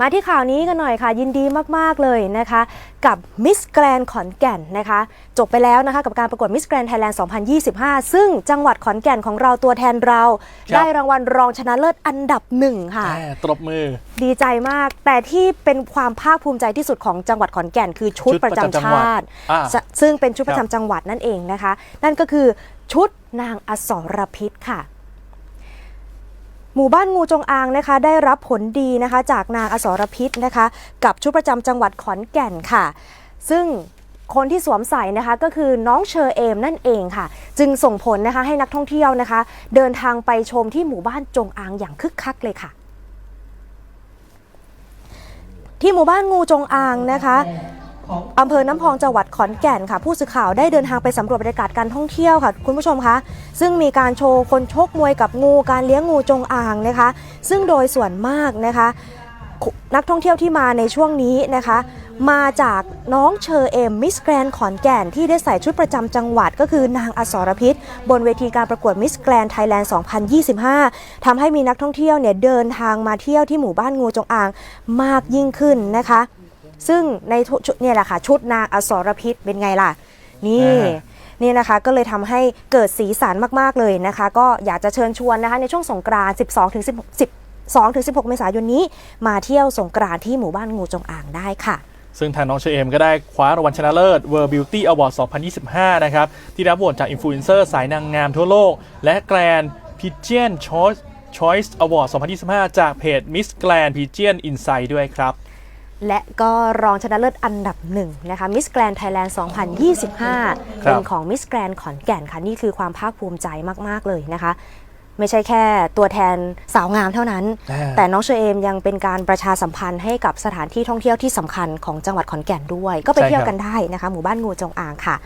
มาที่ข่าวนี้กันหน่อยค่ะ ยินดีมาก ๆ เลยนะคะ กับมิสแกรนขอนแก่นนะคะ จบไปแล้วนะคะ กับการประกวดมิสแกรนไทยแลนด์ 2025 ซึ่งจังหวัดขอนแก่นของเราตัวแทนเราครับได้รางวัลรองชนะเลิศอันดับหนึ่งค่ะแหม่ตบมือ ดีใจมาก แต่ที่เป็นความภาคภูมิใจที่สุดของจังหวัดขอนแก่น คือชุดชุดประประจำจำจังหวัดชาติอ่าซะซึ่งเป็นชุดประครัจำบจังหวัดนั่นเองนะคะ นั่นก็คือชุดนางอสรพิษค่ะ หมู่บ้านงูจงอางนะคะ ได้รับผลดีนะคะจากนางอสรพิษนะคะ กับชุดประจำจังหวัดขอนแก่นค่ะ ซึ่งคนที่สวมใส่นะคะก็คือน้องเชอเอมนั่นเองค่ะ จึงส่งผลนะคะให้นักท่องเที่ยวนะคะ เดินทางไปชมที่หมู่บ้านจงอางอย่างคึกคักเลยค่ะ ที่หมู่บ้านงูจงอางนะคะ อำเภอน้ำพองจังหวัดขอนแก่นค่ะ ผู้สื่อข่าวได้เดินทางไปสำรวจบรรยากาศการท่องเที่ยวค่ะ คุณผู้ชมคะซึ่งมีการโชว์คนชกมวยกับงูการเลี้ยงงูจงอางนะคะ ซึ่งโดยส่วนมากนะคะ นักท่องเที่ยวที่มาในช่วงนี้นะคะ มาจากน้องเชอเอมมิสแกรนขอนแก่นที่ได้ใส่ชุดประจำจังหวัดก็คือนางอสรพิษ บนเวทีการประกวดมิสแกรนไทยแลนด์ 2025 ทำให้มีนักท่องเที่ยวเนี่ยเดินทางมาเที่ยวที่หมู่บ้านงูจงอางมากยิ่งขึ้นนะคะ ซึ่งในชุดเนี่ยแหละค่ะชุดนางอสรพิษเป็นไงล่ะ นี่อ่านี่นะคะก็เลยทำให้เกิดสีสันมาก ๆ เลยนะคะ ก็อยากจะเชิญชวนนะคะในช่วงสงกรานต์12ถึง10 12ถึง16 เมษายนนี้ มาเที่ยวสงกรานต์ที่หมู่บ้านงูจงอางได้ค่ะ ซึ่งทางน้องเชอเอมก็ได้คว้ารางวัลชนะเลิศ World Beauty Award 2025 นะครับ ที่รับโหวตจากอินฟลูเอนเซอร์สายนางงามทั่วโลก และ Grand Pigeon Choice Choice Award 2025 จากเพจ Miss Grand Pigeon Insight ด้วยครับ และก็รองชนะเลิศอันดับหนึ่งนะคะมิสแกรนไทยแลนด์ 2025 เป็นของมิสแกรนขอนแก่นค่ะ นี่คือความภาคภูมิใจมาก ๆ เลยนะคะ ไม่ใช่แค่ตัวแทนสาวงามเท่านั้น แต่น้องเชอเอมยังเป็นการประชาสัมพันธ์ให้กับสถานที่ท่องเที่ยวที่สำคัญของจังหวัดขอนแก่นด้วย ก็ไปเที่ยวกันได้นะคะ หมู่บ้านงูจงอางค่ะ